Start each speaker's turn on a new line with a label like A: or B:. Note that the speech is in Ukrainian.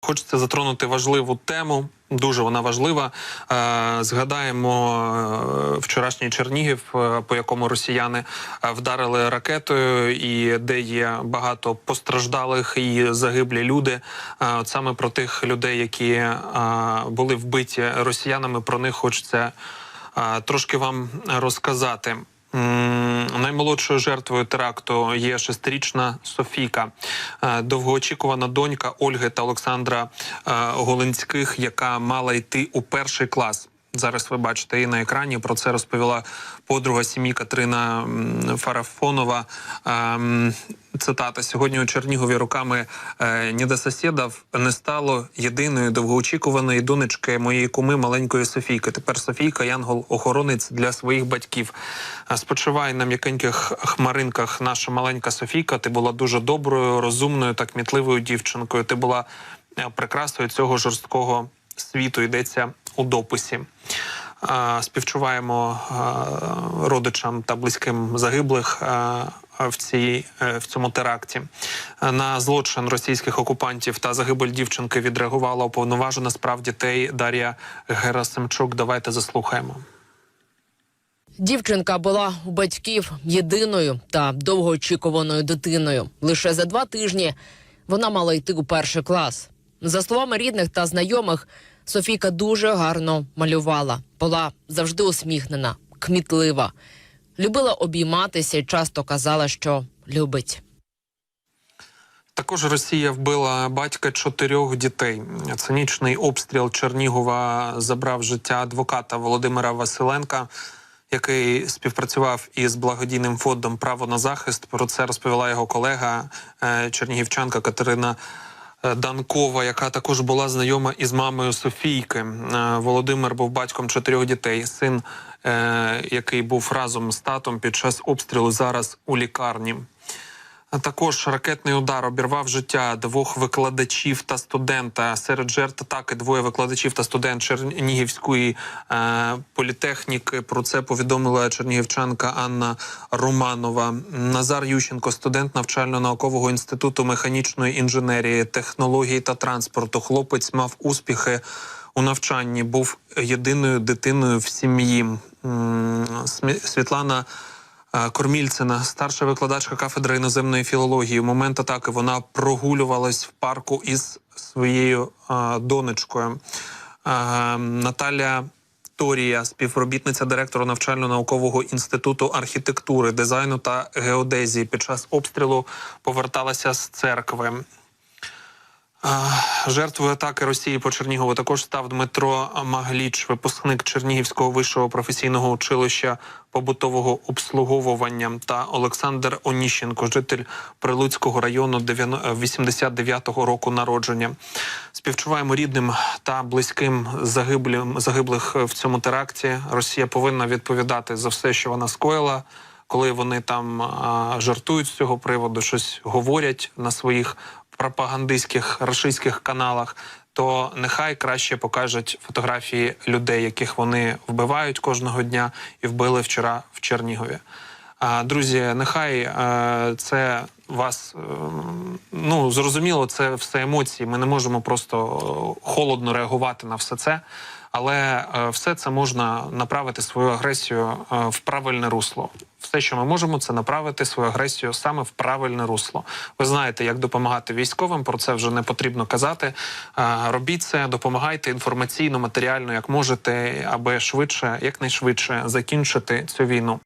A: Хочеться затронути важливу тему. Дуже вона важлива. Е, Згадаємо е, вчорашній Чернігів, е, по якому росіяни вдарили ракетою, і де є багато постраждалих і загиблі люди. От саме про тих людей, які були вбиті росіянами, про них хочеться трошки вам розказати. Наймолодшою жертвою теракту є шестирічна Софійка, Е, довгоочікувана донька Ольги та Олександра е, Голинських, яка мала йти у перший клас. Зараз ви бачите її на екрані. Про це розповіла подруга сім'ї Катерина м, Фарафонова. Ем, Цитата сьогодні у Чернігові руками е, недососєдів не стало єдиної довгоочікуваної донечки моєї куми маленької Софійки. Тепер Софійка янгол-охоронець для своїх батьків. Е, Спочивай на м'якеньких хмаринках наша маленька Софійка. Ти була дуже доброю, розумною та кмітливою дівчинкою. Ти була е, прикрасою цього жорсткого світу. Йдеться у дописі. Співчуваємо родичам та близьким загиблих в цій е, в цьому теракті. На злочин російських окупантів та загибель дівчинки відреагувала уповноважена справ дітей Дар'я Герасимчук. Давайте заслухаємо.
B: Дівчинка була у батьків єдиною та довгоочікуваною дитиною. Лише за два тижні вона мала йти у перший клас. За словами рідних та знайомих, Софійка дуже гарно малювала, була завжди усміхнена, кмітлива, любила обійматися і часто казала, що любить.
A: Також Росія вбила батька чотирьох дітей. Цинічний обстріл Чернігова забрав життя адвоката Володимира Василенка, який співпрацював із благодійним фондом Право на захист. Про це розповіла його колега е, чернігівчанка Катерина. Е, Данкова, яка також була знайома із мамою Софійки. Е, Володимир був батьком чотирьох дітей. Син, е, який був разом з татом під час обстрілу, зараз у лікарні. Також ракетний удар обірвав життя двох викладачів та студента. Серед жертв атаки двоє викладачів та студент Чернігівської е, політехніки. Про це повідомила чернігівчанка Анна Романова. Назар Ющенко, студент навчально-наукового інституту механічної інженерії, технології та транспорту. Хлопець мав успіхи у навчанні. Був єдиною дитиною в сім'ї. Світлана. Кормільцина, старша викладачка кафедри іноземної філології. У момент атаки вона прогулювалась в парку із своєю донечкою. Наталя Торія, співробітниця директора навчально-наукового інституту архітектури, дизайну та геодезії. Під час обстрілу поверталася з церкви. Жертвою атаки Росії по Чернігову також став Дмитро Магліч, випускник Чернігівського вищого професійного училища побутового обслуговування, та Олександр Оніщенко, житель Прилуцького району 89-го року народження. Співчуваємо рідним та близьким загиблим загиблих в цьому теракті. Росія повинна відповідати за все, що вона скоїла. Коли вони там а, жартують з цього приводу, щось говорять на своїх пропагандистських рашистських каналах, то нехай краще покажуть фотографії людей, яких вони вбивають кожного дня, і вбили вчора в Чернігові. Друзі, нехай е, це вас е, ну зрозуміло, це все емоції. Ми не можемо просто е, холодно реагувати на все це. Але е, все це можна направити свою агресію в правильне русло. Все, що ми можемо, це направити свою агресію саме в правильне русло. Ви знаєте, як допомагати військовим. Про це вже не потрібно казати. Робіть це, допомагайте інформаційно, матеріально, як можете, аби швидше, якнайшвидше закінчити цю війну.